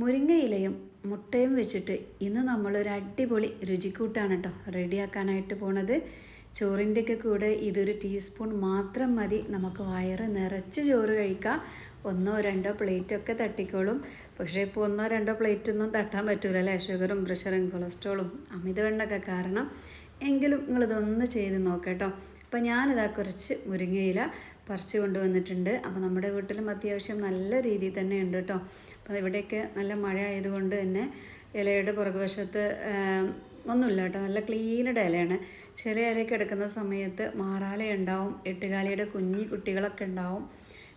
മുരിങ്ങയിലയും മുട്ടയും വെച്ചിട്ട് ഇന്ന് നമ്മളൊരു അടിപൊളി രുചിക്കൂട്ടാണ് കേട്ടോ റെഡിയാക്കാനായിട്ട് പോണത്. ചോറിന്റെയൊക്കെ കൂടെ ഇതൊരു ടീസ്പൂൺ മാത്രം മതി. നമുക്ക് വയറ് നിറച്ച് ചോറ് കഴിക്കാം. ഒന്നോ രണ്ടോ പ്ലേറ്റൊക്കെ തട്ടിക്കോളും. പക്ഷേ ഇപ്പോൾ ഒന്നോ രണ്ടോ പ്ലേറ്റ് ഒന്നും തട്ടാൻ പറ്റൂല അല്ലേ ഷുഗറും പ്രഷറും കൊളസ്ട്രോളും അമിതവണ്ണൊക്കെ കാരണം. എങ്കിലും നിങ്ങളിതൊന്ന് ചെയ്ത് നോക്കട്ടോ. അപ്പോൾ ഞാനിതാ കുറച്ച് മുരിങ്ങയില പറിച്ച് കൊണ്ടുവന്നിട്ടുണ്ട്. അപ്പോൾ നമ്മുടെ വീട്ടിലും അത്യാവശ്യം നല്ല രീതിയിൽ തന്നെ ഉണ്ട് കേട്ടോ. അപ്പോൾ ഇവിടെയൊക്കെ നല്ല മഴ ആയതുകൊണ്ട് തന്നെ ഇലയുടെ പുറകുവശത്ത് ഒന്നുമില്ല കേട്ടോ. നല്ല ക്ലീനഡ് ഇലയാണ്. ചില ഇലയൊക്കെ എടുക്കുന്ന സമയത്ത് മാറാല ഉണ്ടാവും എട്ടുകാലിയുടെ കുഞ്ഞി കുട്ടികളൊക്കെ ഉണ്ടാവും.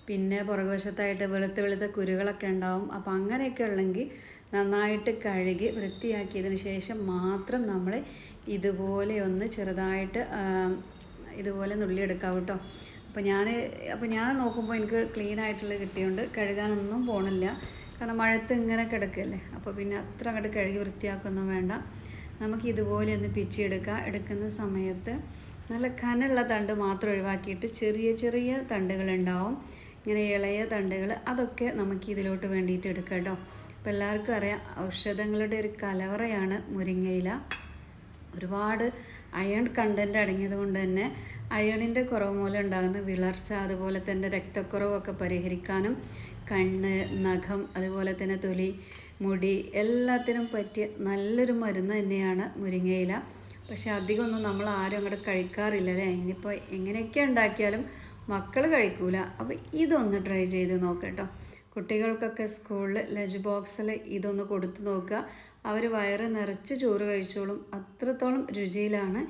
പിന്നെ പുറകുവശത്തായിട്ട് വെളുത്ത് വെളുത്ത കുരുകളൊക്കെ ഉണ്ടാവും. അപ്പോൾ അങ്ങനെയൊക്കെ ഉള്ളെങ്കിൽ നന്നായിട്ട് കഴുകി വൃത്തിയാക്കിയതിന് ശേഷം മാത്രം നമ്മൾ ഇതുപോലെ ഒന്ന് ചെറുതായിട്ട് ഇതുപോലെ നുള്ളിയെടുക്കാം കേട്ടോ. അപ്പോൾ ഞാൻ അപ്പോൾ ഞാൻ നോക്കുമ്പോൾ എനിക്ക് ക്ലീൻ ആയിട്ടുള്ള കഴുകാനൊന്നും പോണില്ല. കാരണം മഴത്ത് ഇങ്ങനെ കിടക്കല്ലേ? അപ്പോൾ പിന്നെ അത്ര അങ്ങോട്ട് കഴുകി വൃത്തിയാക്കൊന്നും വേണ്ട. നമുക്ക് ഇതുപോലെ ഒന്ന് പിച്ചിയെടുക്കുക എടുക്കുന്ന സമയത്ത് നല്ല കനുള്ള തണ്ട് മാത്രം ഒഴിവാക്കിയിട്ട് ചെറിയ ചെറിയ തണ്ടുകളുണ്ടാവും. ഇങ്ങനെ ഇളയ തണ്ടുകൾ അതൊക്കെ നമുക്ക് ഇതിലോട്ട് വേണ്ടിയിട്ട് എടുക്കാം കേട്ടോ. അപ്പോൾ എല്ലാവർക്കും അറിയാം ഔഷധങ്ങളുടെ ഒരു കലവറയാണ് മുരിങ്ങയില. ഒരുപാട് അയൺ കണ്ടന്റ് അടങ്ങിയത് കൊണ്ട് തന്നെ അയണിന്റെ കുറവ് മൂലം ഉണ്ടാകുന്ന വിളർച്ച അതുപോലെ തന്നെ രക്തക്കുറവൊക്കെ പരിഹരിക്കാനും കണ്ണ് നഖം അതുപോലെ തന്നെ തൊലി മുടി എല്ലാത്തിനും പറ്റിയ നല്ലൊരു മരുന്ന് തന്നെയാണ് മുരിങ്ങയില. പക്ഷെ അധികമൊന്നും നമ്മൾ ആരും അങ്ങോട്ട് കഴിക്കാറില്ല അല്ലേ? ഇനിയിപ്പോൾ എങ്ങനെയൊക്കെ ഉണ്ടാക്കിയാലും മക്കൾ കഴിക്കൂല. അപ്പോൾ ഇതൊന്ന് ട്രൈ ചെയ്ത് നോക്കട്ടോ കുട്ടികൾക്കൊക്കെ സ്കൂളിൽ ലഞ്ച് ബോക്സിൽ ഇതൊന്ന് കൊടുത്തു നോക്കുക. അവർ വയറ് നിറച്ച് ചോറ് കഴിച്ചോളും. അത്രത്തോളം രുചിയിലാണ്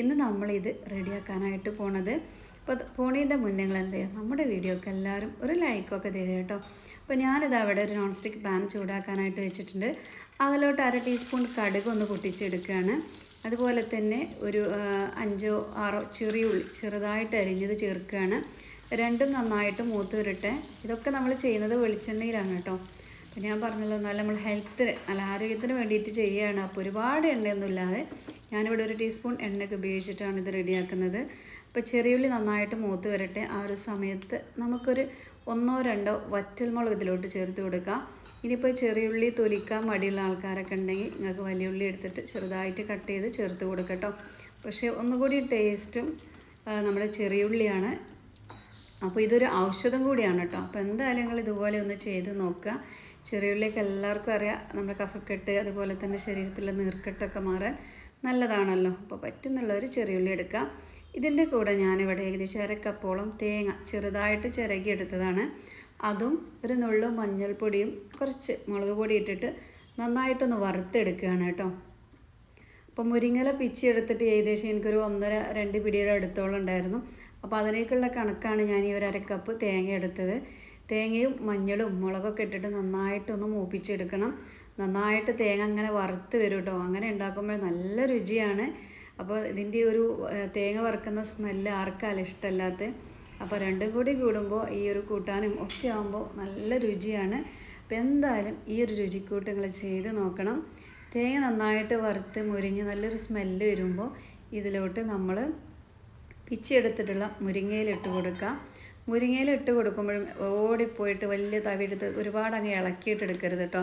ഇന്ന് നമ്മളിത് റെഡിയാക്കാനായിട്ട് പോണത്. അപ്പോൾ പോണീന്റെ മുന്നേ നിങ്ങൾ എന്ത് ചെയ്യുക നമ്മുടെ വീഡിയോക്ക് എല്ലാവരും ഒരു ലൈക്കൊക്കെ തരിക കേട്ടോ. അപ്പോൾ ഞാനിത് അവിടെ ഒരു നോൺ സ്റ്റിക്ക് പാൻ ചൂടാക്കാനായിട്ട് വെച്ചിട്ടുണ്ട്. അതിലോട്ട് അര ടീസ്പൂൺ കടുക് ഒന്ന് പൊട്ടിച്ചെടുക്കുകയാണ് അതുപോലെ തന്നെ ഒരു അഞ്ചോ ആറോ ചെറിയ ഉള്ളി ചെറുതായിട്ട് അരിഞ്ഞത് ചേർക്കുകയാണ് രണ്ടും നന്നായിട്ട് മൂത്ത് വരട്ടെ ഇതൊക്കെ നമ്മൾ ചെയ്യുന്നത് വെളിച്ചെണ്ണയിലാണ് കേട്ടോ. അപ്പം ഞാൻ പറഞ്ഞല്ലോ നല്ല നമ്മൾ ഹെൽത്തിന് നല്ല ആരോഗ്യത്തിന് വേണ്ടിയിട്ട് ചെയ്യുകയാണ് അപ്പോൾ ഒരുപാട് എണ്ണയൊന്നും ഇല്ലാതെ ഞാനിവിടെ ഒരു ടീസ്പൂൺ എണ്ണയൊക്കെ ഉപയോഗിച്ചിട്ടാണ് ഇത് റെഡിയാക്കുന്നത് അപ്പോൾ ചെറിയുള്ളി നന്നായിട്ട് മൂത്ത് വരട്ടെ. ആ ഒരു സമയത്ത് നമുക്കൊരു ഒന്നോ രണ്ടോ വറ്റൽമുളക് ഇതിലോട്ട് ചേർത്ത് കൊടുക്കാം. ഇനിയിപ്പോൾ ചെറിയുള്ളി തൊലിക്കാൻ മടിയുള്ള ആൾക്കാരൊക്കെ ഉണ്ടെങ്കിൽ നിങ്ങൾക്ക് വലിയ ഉള്ളി എടുത്തിട്ട് ചെറുതായിട്ട് കട്ട് ചെയ്ത് ചേർത്ത് കൊടുക്കട്ടോ. പക്ഷേ ഒന്നുകൂടി ടേസ്റ്റും നമ്മുടെ ചെറിയുള്ളിയാണ്. അപ്പോൾ ഇതൊരു ഔഷധം കൂടിയാണ് കേട്ടോ. അപ്പോൾ എന്തായാലും നിങ്ങൾ ഇതുപോലെ ഒന്ന് ചെയ്ത് നോക്കുക. ചെറിയുള്ളിയൊക്കെ എല്ലാവർക്കും അറിയാം. നമ്മുടെ കഫക്കെട്ട് അതുപോലെ തന്നെ ശരീരത്തിലെ നീർക്കെട്ടൊക്കെ മാറാൻ നല്ലതാണല്ലോ. അപ്പോൾ പറ്റുന്നുള്ളവർ ചെറിയുള്ളി എടുക്കുക ഇതിന്റെ കൂടെ ഞാനിവിടെ ഏകദേശം അരക്കപ്പോളം തേങ്ങ ചെറുതായിട്ട് ചിരകിയെടുത്തതാണ്. അതും ഒരു നുള്ളും മഞ്ഞൾപ്പൊടിയും കുറച്ച് മുളക് പൊടി ഇട്ടിട്ട് നന്നായിട്ടൊന്ന് വറുത്തെടുക്കുകയാണ് കേട്ടോ. അപ്പം മുരിങ്ങല പിച്ചി എടുത്തിട്ട് ഏകദേശം എനിക്കൊരു ഒന്നര രണ്ട് പിടിയുടെ അടുത്തോളം ഉണ്ടായിരുന്നു. അപ്പോൾ അതിലേക്കുള്ള കണക്കാണ് ഞാൻ ഈ ഒരു അരക്കപ്പ് തേങ്ങ എടുത്തത്. തേങ്ങയും മഞ്ഞളും മുളകൊക്കെ ഇട്ടിട്ട് നന്നായിട്ടൊന്ന് മൂപ്പിച്ചെടുക്കണം. നന്നായിട്ട് തേങ്ങ അങ്ങനെ വറുത്ത് വരും കേട്ടോ. അങ്ങനെ ഉണ്ടാക്കുമ്പോൾ നല്ല രുചിയാണ്. അപ്പോൾ ഇതിന്റെ ഒരു തേങ്ങ വറുക്കുന്ന സ്മെല്ല് ആർക്കാലും ഇഷ്ടമല്ലാത്ത? അപ്പോൾ രണ്ടും കൂടി കൂടുമ്പോൾ ഈ ഒരു കൂട്ടാനും ഒക്കെ ആകുമ്പോൾ നല്ല രുചിയാണ്. അപ്പോൾ എന്തായാലും ഈ ഒരു രുചിക്കൂട്ട് നിങ്ങൾ ചെയ്ത് നോക്കണം. തേങ്ങ നന്നായിട്ട് വറുത്ത് മുരിഞ്ഞ് നല്ലൊരു സ്മെല്ല് വരുമ്പോൾ ഇതിലോട്ട് നമ്മൾ പിച്ചെടുത്തിട്ടുള്ള മുരിങ്ങയിലിട്ട് കൊടുക്കുക മുരിങ്ങയിലിട്ട് കൊടുക്കുമ്പോഴും ഓടിപ്പോയിട്ട് വലിയ തവി എടുത്ത് ഒരുപാട് അങ്ങ് ഇളക്കിയിട്ട് എടുക്കരുത് കേട്ടോ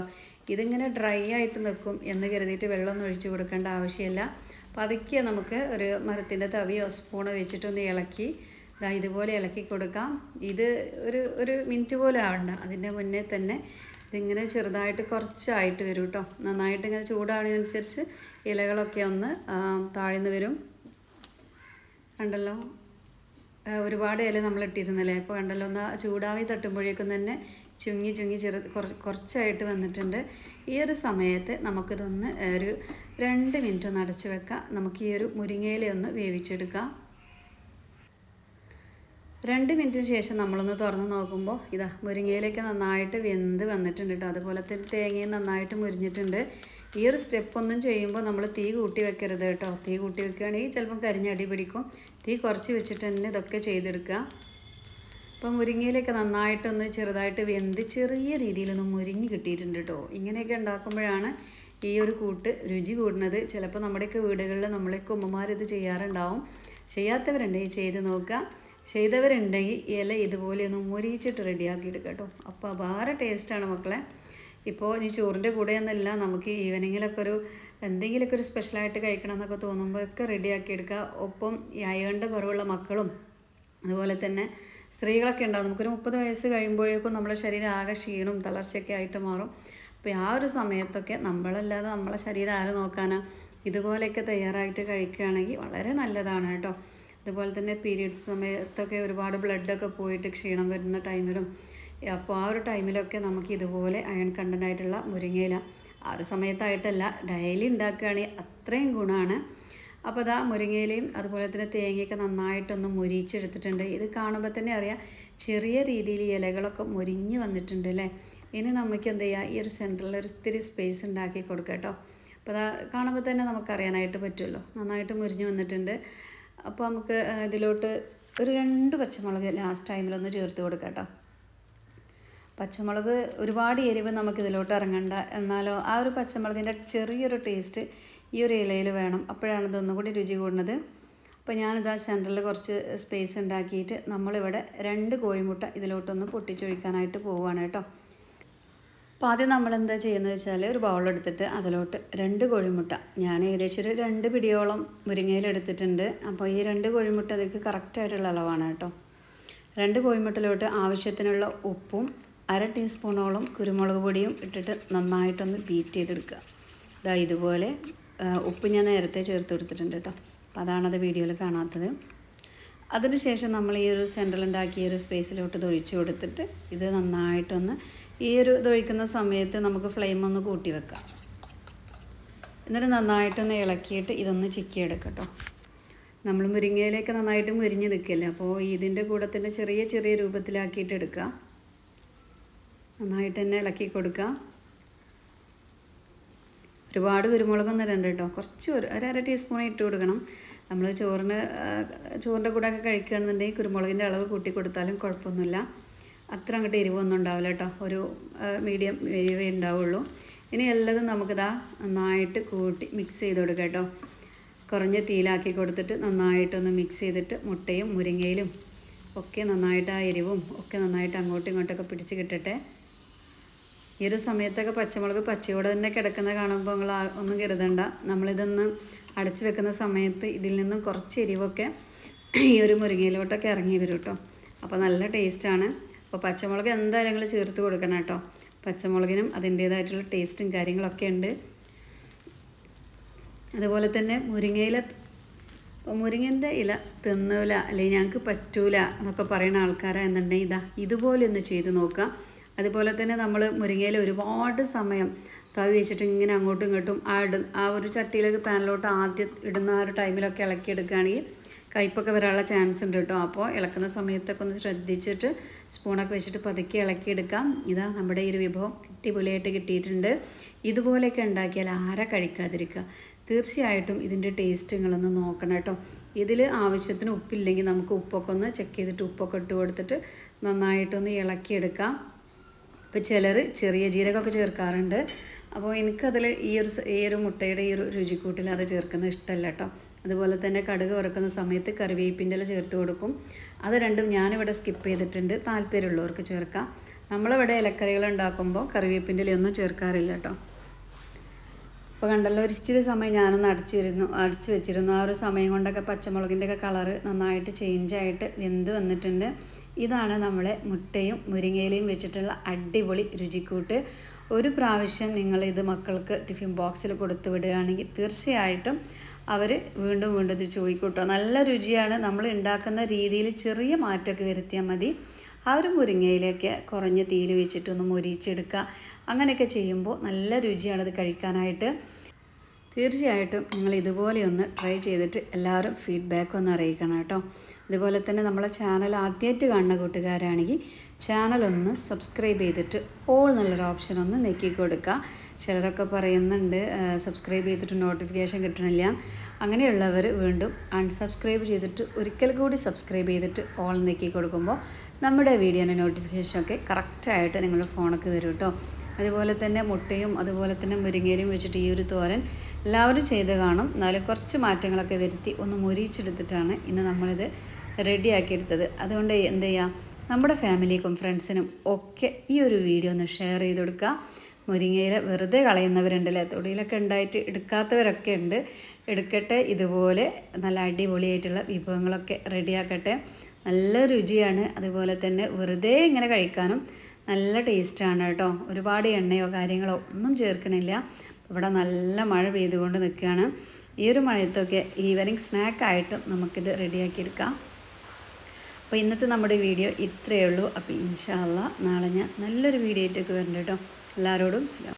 ഇതിങ്ങനെ ഡ്രൈ ആയിട്ട് നിൽക്കും എന്ന് കരുതിയിട്ട് വെള്ളമൊന്നും ഒഴിച്ച് കൊടുക്കേണ്ട ആവശ്യമില്ല. പതുക്കെ നമുക്ക് ഒരു മരത്തിന്റെ തവിയോ സ്പൂണോ വെച്ചിട്ടൊന്ന് ഇളക്കി ഇതാ ഇതുപോലെ ഇളക്കി കൊടുക്കാം. ഇത് ഒരു ഒരു മിനിറ്റ് പോലും ആവണ്ട. അതിന്റെ മുന്നേ തന്നെ ഇതിങ്ങനെ ചെറുതായിട്ട് കുറച്ചായിട്ട് വരും കേട്ടോ നന്നായിട്ട് ഇങ്ങനെ ചൂടാവുന്നതിനനുസരിച്ച് ഇലകളൊക്കെ ഒന്ന് താഴ്ന്നു വരും. കണ്ടല്ലോ? ഒരുപാട് ഇല നമ്മൾ ഇട്ടിരുന്നല്ലേ അപ്പോൾ കണ്ടല്ലോ ഒന്ന് ചൂടാവി തട്ടുമ്പോഴേക്കും തന്നെ ചുങ്ങി ചുങ്ങി ചെറു കുറച്ച് കുറച്ചായിട്ട് വന്നിട്ടുണ്ട്. ഈ ഒരു സമയത്ത് നമുക്കിതൊന്ന് ഒരു രണ്ട് മിനിറ്റ് ഒന്ന് അടച്ചു വെക്കാം. നമുക്ക് ഈ ഒരു മുരിങ്ങയില ഒന്ന് വേവിച്ചെടുക്കാം. രണ്ട് മിനിറ്റിന് ശേഷം നമ്മളൊന്ന് തുറന്ന് നോക്കുമ്പോൾ ഇതാ മുരിങ്ങയിലേക്ക് നന്നായിട്ട് വെന്ത് വന്നിട്ടുണ്ട് കേട്ടോ. അതുപോലെ തേങ്ങയും നന്നായിട്ട് മുരിഞ്ഞിട്ടുണ്ട്. ഈ ഒരു സ്റ്റെപ്പ് ഒന്നും ചെയ്യുമ്പോൾ നമ്മൾ തീ കൂട്ടി വെക്കരുത് കേട്ടോ. തീ കൂട്ടി വെക്കുകയാണെങ്കിൽ ചിലപ്പം കരിഞ്ഞടി പിടിക്കും. തീ കുറച്ച് വെച്ചിട്ട് തന്നെ ഇതൊക്കെ ചെയ്തെടുക്കുക. അപ്പം മുരിങ്ങയിലൊക്കെ നന്നായിട്ടൊന്ന് ചെറുതായിട്ട് വെന്ത് ചെറിയ രീതിയിലൊന്ന് മുരിഞ്ഞ് കിട്ടിയിട്ടുണ്ട് കേട്ടോ ഇങ്ങനെയൊക്കെ ഉണ്ടാക്കുമ്പോഴാണ് ഈ ഒരു കൂട്ട് രുചി കൂടുന്നത്. ചിലപ്പോൾ നമ്മുടെയൊക്കെ വീടുകളിൽ നമ്മളൊക്കെ ഉമ്മമാർ ഇത് ചെയ്യാറുണ്ടാവും. ചെയ്യാത്തവരുണ്ടെങ്കിൽ ചെയ്ത് നോക്കുക. ചെയ്തവരുണ്ടെങ്കിൽ ഇല ഇതുപോലെ ഒന്ന് മുരിച്ചിട്ട് റെഡിയാക്കി എടുക്കുക കേട്ടോ അപ്പോൾ അപാര ടേസ്റ്റാണ് മക്കളെ. ഇപ്പോൾ ഇനി ചോറിന്റെ കൂടെ എന്നല്ല നമുക്ക് ഈവനിങ്ങിലൊക്കെ ഒരു എന്തെങ്കിലുമൊക്കെ ഒരു സ്പെഷ്യലായിട്ട് കഴിക്കണം എന്നൊക്കെ തോന്നുമ്പോൾ ഒക്കെ റെഡിയാക്കി എടുക്കുക. ഒപ്പം ഈ അയണിന്റെ കുറവുള്ള മക്കളും അതുപോലെ തന്നെ സ്ത്രീകളൊക്കെ ഉണ്ടാകും നമുക്കൊരു മുപ്പത് വയസ്സ് കഴിയുമ്പോഴേക്കും നമ്മുടെ ശരീരം ആകെ ക്ഷീണും തളർച്ചയൊക്കെ ആയിട്ട് മാറും. അപ്പോൾ ആ ഒരു സമയത്തൊക്കെ നമ്മളല്ലാതെ നമ്മളെ ശരീരം ആര് നോക്കാനാ ഇതുപോലെയൊക്കെ തയ്യാറായിട്ട് കഴിക്കുകയാണെങ്കിൽ വളരെ നല്ലതാണ് കേട്ടോ. അതുപോലെ തന്നെ പീരീഡ്സ് സമയത്തൊക്കെ ഒരുപാട് ബ്ലഡൊക്കെ പോയിട്ട് ക്ഷീണം വരുന്ന ടൈമിലും അപ്പോൾ ആ ഒരു ടൈമിലൊക്കെ നമുക്ക് ഇതുപോലെ അയൺ കണ്ടന്റ് ആയിട്ടുള്ള മുരിങ്ങയില ആ ഒരു സമയത്തായിട്ടല്ല ഡെയിലി ഉണ്ടാക്കുകയാണെങ്കിൽ അത്രയും ഗുണമാണ്. അപ്പോൾ അതാ മുരിങ്ങയിലയും അതുപോലെ തന്നെ തേങ്ങയൊക്കെ നന്നായിട്ടൊന്ന് മുരിച്ചെടുത്തിട്ടുണ്ട്. ഇത് കാണുമ്പോൾ തന്നെ അറിയാം ചെറിയ രീതിയിൽ ഇലകളൊക്കെ മുരിഞ്ഞ് വന്നിട്ടുണ്ട് അല്ലേ? ഇനി നമുക്ക് എന്ത് ചെയ്യുക ഈ ഒരു സെന്ററിൽ ഒരു ഇത്തിരി സ്പേസ് ഉണ്ടാക്കി കൊടുക്കുക കേട്ടോ. അപ്പോൾ അതാ കാണുമ്പോൾ തന്നെ നമുക്കറിയാനായിട്ട് പറ്റുമല്ലോ. നന്നായിട്ട് മുരിഞ്ഞ് വന്നിട്ടുണ്ട്. അപ്പോൾ നമുക്ക് ഇതിലോട്ട് ഒരു രണ്ട് പച്ചമുളക് ലാസ്റ്റ് ടൈമിലൊന്ന് ചേർത്ത് കൊടുക്കാം കേട്ടോ. പച്ചമുളക് ഒരുപാട് എരിവ് നമുക്ക് ഇതിലോട്ട് ഇറങ്ങണ്ട. എന്നാലോ ആ ഒരു പച്ചമുളകിന്റെ ചെറിയൊരു ടേസ്റ്റ് ഈ ഒരു ഇലയിൽ വേണം. അപ്പോഴാണ് ഇതൊന്നും കൂടി രുചി കൂടുന്നത്. അപ്പോൾ ഞാനിത് ആ സെന്ററിൽ കുറച്ച് സ്പേസ് ഉണ്ടാക്കിയിട്ട് നമ്മളിവിടെ രണ്ട് കോഴിമുട്ട ഇതിലോട്ടൊന്ന് പൊട്ടിച്ചൊഴിക്കാനായിട്ട് പോവുകയാണ് കേട്ടോ. അപ്പോൾ ആദ്യം നമ്മൾ എന്താ ചെയ്യുന്നത് വെച്ചാൽ ഒരു ബൗളെടുത്തിട്ട് അതിലോട്ട് രണ്ട് കോഴിമുട്ട. ഞാൻ ഏകദേശം ഒരു രണ്ട് പിടിയോളം മുരിങ്ങയിലെടുത്തിട്ടുണ്ട് അപ്പോൾ ഈ രണ്ട് കോഴിമുട്ട അതിലേക്ക് കറക്റ്റായിട്ടുള്ള അളവാണ് കേട്ടോ. രണ്ട് കോഴിമുട്ടയിലോട്ട് ആവശ്യത്തിനുള്ള ഉപ്പും അര ടീസ്പൂണോളം കുരുമുളക് പൊടിയും ഇട്ടിട്ട് നന്നായിട്ടൊന്ന് ബീറ്റ് ചെയ്തെടുക്കുക. ഇതാ ഇതുപോലെ ഉപ്പ് ഞാൻ നേരത്തെ ചേർത്ത് കൊടുത്തിട്ടുണ്ട് കേട്ടോ. അപ്പോൾ അതാണത് വീഡിയോയിൽ കാണാത്തത്. അതിനുശേഷം നമ്മൾ ഈ ഒരു സെന്ററിൽ ഉണ്ടാക്കിയ ഒരു സ്പേസിലോട്ട് ഇത് ഒഴിച്ച് കൊടുത്തിട്ട് ഇത് നന്നായിട്ടൊന്ന് ഈ ഒരു ഇതൊഴിക്കുന്ന സമയത്ത് നമുക്ക് ഫ്ലെയിം ഒന്ന് കൂട്ടി വെക്കാം. എന്നിട്ട് നന്നായിട്ടൊന്ന് ഇളക്കിയിട്ട് ഇതൊന്ന് ചിക്കിയെടുക്കാം കേട്ടോ നമ്മൾ മുരിങ്ങയിലേക്ക് നന്നായിട്ട് മുരിഞ്ഞ് നിൽക്കില്ല? അപ്പോൾ ഇതിന്റെ കൂടെ തന്നെ ചെറിയ ചെറിയ രൂപത്തിലാക്കിയിട്ട് എടുക്കുക നന്നായിട്ട് തന്നെ ഇളക്കി കൊടുക്കുക ഒരുപാട് കുരുമുളകൊന്നും ഇടണ്ട കേട്ടോ. കുറച്ച് ഒരു അര ടീസ്പൂൺ ഇട്ട് കൊടുക്കണം. നമ്മൾ ചോറിന് ചോറിന്റെ കൂടെ ഒക്കെ കഴിക്കുകയാണെന്നുണ്ടെങ്കിൽ കുരുമുളകിന്റെ അളവ് കൂട്ടി കൊടുത്താലും കുഴപ്പമൊന്നുമില്ല. അത്ര അങ്ങോട്ട് എരിവൊന്നും ഉണ്ടാവില്ല കേട്ടോ. ഒരു മീഡിയം എരിവേ ഉണ്ടാവുള്ളൂ. ഇനി എല്ലാതും നമുക്കിതാ നന്നായിട്ട് കൂട്ടി മിക്സ് ചെയ്ത് കൊടുക്കാം കേട്ടോ. കുറഞ്ഞ തീലാക്കി കൊടുത്തിട്ട് നന്നായിട്ടൊന്ന് മിക്സ് ചെയ്തിട്ട് മുട്ടയും മുരിങ്ങയിലും ഒക്കെ നന്നായിട്ട് ആ എരിവും ഒക്കെ നന്നായിട്ട് അങ്ങോട്ടും ഇങ്ങോട്ടൊക്കെ പിടിച്ച് കിട്ടട്ടെ. ഈ ഒരു സമയത്തൊക്കെ പച്ചമുളക് പച്ചയോടെ തന്നെ കിടക്കുന്ന കാണുമ്പോൾ നിങ്ങൾ ഒന്നും കരുതണ്ട. നമ്മളിതൊന്ന് അടച്ചു വെക്കുന്ന സമയത്ത് ഇതിൽ നിന്നും കുറച്ച് എരിവൊക്കെ ഈ ഒരു മുരിങ്ങയിലോട്ടൊക്കെ ഇറങ്ങി വരും കേട്ടോ. അപ്പോൾ നല്ല ടേസ്റ്റാണ് അപ്പോൾ പച്ചമുളക് എന്തായാലും നിങ്ങൾ ചേർത്ത് കൊടുക്കണം കേട്ടോ. പച്ചമുളകിനും അതിന്റേതായിട്ടുള്ള ടേസ്റ്റും കാര്യങ്ങളൊക്കെ ഉണ്ട്. അതുപോലെ തന്നെ മുരിങ്ങയില മുരിങ്ങന്റെ ഇല തിന്നൂല അല്ലെങ്കിൽ ഞങ്ങൾക്ക് പറ്റൂല എന്നൊക്കെ പറയുന്ന ആൾക്കാരാണെന്നുണ്ടെങ്കിൽ ഇതാ ഇതുപോലെ ഒന്ന് ചെയ്ത് നോക്കുക. അതുപോലെ തന്നെ നമ്മൾ മുരിങ്ങയിൽ ഒരുപാട് സമയം തവി വെച്ചിട്ട് ഇങ്ങനെ അങ്ങോട്ടും ഇങ്ങോട്ടും ആ ആ ഒരു ചട്ടിയിലേക്ക് പാനിലോട്ട് ആദ്യം ഇടുന്ന ആ ഒരു ടൈമിലൊക്കെ ഇളക്കിയെടുക്കുകയാണെങ്കിൽ കയ്പൊക്കെ വരാനുള്ള ചാൻസ് ഉണ്ട് കേട്ടോ. അപ്പോൾ ഇളക്കുന്ന സമയത്തൊക്കെ ഒന്ന് ശ്രദ്ധിച്ചിട്ട് സ്പൂണൊക്കെ വെച്ചിട്ട് പതുക്കെ ഇളക്കിയെടുക്കാം ഇതാ നമ്മുടെ ഈ ഒരു വിഭവം അടിപൊളിയായിട്ട് കിട്ടിയിട്ടുണ്ട്. ഇതുപോലെയൊക്കെ ഉണ്ടാക്കിയാൽ ആരാ കഴിക്കാതിരിക്കുക? തീർച്ചയായിട്ടും ഇതിന്റെ ടേസ്റ്റ് നിങ്ങളൊന്ന് നോക്കണം കേട്ടോ. ഇതിൽ ആവശ്യത്തിന് ഉപ്പില്ലെങ്കിൽ നമുക്ക് ഉപ്പൊക്കെ ഒന്ന് ചെക്ക് ചെയ്തിട്ട് ഉപ്പൊക്കെ ഇട്ട് കൊടുത്തിട്ട് നന്നായിട്ടൊന്ന് ഇളക്കിയെടുക്കാം ഇപ്പോൾ ചിലർ ചെറിയ ജീരകമൊക്കെ ചേർക്കാറുണ്ട്. അപ്പോൾ എനിക്കതിൽ ഈ ഒരു ഈ ഒരു മുട്ടയുടെ ഈ ഒരു രുചിക്കൂട്ടിൽ അത് ചേർക്കുന്നത് ഇഷ്ടമല്ല കേട്ടോ അതുപോലെ തന്നെ കടുക് വറുക്കുന്ന സമയത്ത് കറിവേപ്പിന്റെ ഇല ചേർത്ത് കൊടുക്കും. അത് രണ്ടും ഞാനിവിടെ സ്കിപ്പ് ചെയ്തിട്ടുണ്ട്. താല്പര്യമുള്ളവർക്ക് ചേർക്കാം. നമ്മളിവിടെ ഇലക്കറികൾ ഉണ്ടാക്കുമ്പോൾ കറിവേപ്പിന്റെ ഇലയൊന്നും ചേർക്കാറില്ല കേട്ടോ അപ്പോൾ കണ്ടല്ലോ ഒരിച്ചിരി സമയം ഞാനൊന്ന് അടച്ചിരുന്നു അടച്ചു വെച്ചിരുന്നു. ആ ഒരു സമയം കൊണ്ടൊക്കെ പച്ചമുളകിന്റെ ഒക്കെ കളറ് നന്നായിട്ട് ചേഞ്ചായിട്ട് വെന്ത് വന്നിട്ടുണ്ട്. ഇതാണ് നമ്മളെ മുട്ടയും മുരിങ്ങയിലയും വെച്ചിട്ടുള്ള അടിപൊളി രുചിക്കൂട്ട്. ഒരു പ്രാവശ്യം നിങ്ങൾ ഇത് മക്കൾക്ക് ടിഫിൻ ബോക്സിൽ കൊടുത്തു വിടുകയാണെങ്കിൽ തീർച്ചയായിട്ടും അവർ വീണ്ടും വീണ്ടും ഇത് ചോദിക്കൂട്ടോ. നല്ല രുചിയാണ്. നമ്മൾ ഉണ്ടാക്കുന്ന രീതിയിൽ ചെറിയ മാറ്റമൊക്കെ വരുത്തിയാൽ മതി. ആ ഒരു മുരിങ്ങയിലേക്ക് കുറഞ്ഞ തീയിൽ വെച്ചിട്ടൊന്ന് മുരിച്ചെടുക്കുക അങ്ങനെയൊക്കെ ചെയ്യുമ്പോൾ നല്ല രുചിയാണ് ഇത് കഴിക്കാനായിട്ട്. തീർച്ചയായിട്ടും നിങ്ങൾ ഇതുപോലെ ഒന്ന് ട്രൈ ചെയ്തിട്ട് എല്ലാവരും ഫീഡ്ബാക്ക് ഒന്ന് അറിയിക്കണം കേട്ടോ. അതുപോലെ തന്നെ നമ്മളെ ചാനൽ ആദ്യമായിട്ട് കാണുന്ന കൂട്ടുകാരാണെങ്കിൽ ചാനൽ ഒന്ന് സബ്സ്ക്രൈബ് ചെയ്തിട്ട് ഓൾ എന്നുള്ളൊരു ഓപ്ഷൻ ഒന്ന് നെക്കി കൊടുക്കുക ചിലരൊക്കെ പറയുന്നുണ്ട് സബ്സ്ക്രൈബ് ചെയ്തിട്ട് നോട്ടിഫിക്കേഷൻ കിട്ടണില്ല. അങ്ങനെയുള്ളവർ വീണ്ടും അൺസബ്സ്ക്രൈബ് ചെയ്തിട്ട് ഒരിക്കൽ കൂടി സബ്സ്ക്രൈബ് ചെയ്തിട്ട് ഓൾ നെക്കി കൊടുക്കുമ്പോൾ നമ്മുടെ വീഡിയോന്റെ നോട്ടിഫിക്കേഷനൊക്കെ കറക്റ്റായിട്ട് നിങ്ങളുടെ ഫോണൊക്കെ വരും കേട്ടോ അതുപോലെ തന്നെ മുട്ടയും അതുപോലെ തന്നെ മുരിങ്ങയിലും വെച്ചിട്ട് ഈ ഒരു തോരൻ എല്ലാവരും ചെയ്ത് കാണും. എന്നാലും കുറച്ച് മാറ്റങ്ങളൊക്കെ വരുത്തി ഒന്ന് മുരിച്ചെടുത്തിട്ടാണ് ഇന്ന് നമ്മളിത് റെഡിയാക്കിയെടുത്തത്. അതുകൊണ്ട് എന്ത് ചെയ്യാം? നമ്മുടെ ഫാമിലിക്കും ഫ്രണ്ട്സിനും ഒക്കെ ഈ ഒരു വീഡിയോ ഒന്ന് ഷെയർ ചെയ്ത് കൊടുക്കുക. മുരിങ്ങയില വെറുതെ കളയുന്നവരുണ്ടല്ലേ? തൊടിയിലൊക്കെ ഉണ്ടായിട്ട് എടുക്കാത്തവരൊക്കെ ഉണ്ട്. എടുക്കട്ടെ. ഇതുപോലെ നല്ല അടിപൊളിയായിട്ടുള്ള വിഭവങ്ങളൊക്കെ റെഡിയാക്കട്ടെ. നല്ല രുചിയാണ്. അതുപോലെ തന്നെ വെറുതെ ഇങ്ങനെ കഴിക്കാനും നല്ല ടേസ്റ്റാണ് കേട്ടോ. ഒരുപാട് എണ്ണയോ കാര്യങ്ങളോ ഒന്നും ചേർക്കണില്ല. ഇവിടെ നല്ല മഴ പെയ്തുകൊണ്ട് നിൽക്കുകയാണ്. ഈ ഒരു മഴയത്തൊക്കെ ഈവനിങ് സ്നാക്കായിട്ട് നമുക്കിത് റെഡിയാക്കി എടുക്കാം അപ്പോൾ ഇന്നത്തെ നമ്മുടെ വീഡിയോ ഇത്രയേ ഉള്ളൂ. അപ്പോൾ ഇൻഷാല്ല നാളെ ഞാൻ നല്ലൊരു വീഡിയോ ആയിട്ടൊക്കെ വരുന്നുണ്ട് കേട്ടോ എല്ലാവരോടും സ്ലാം.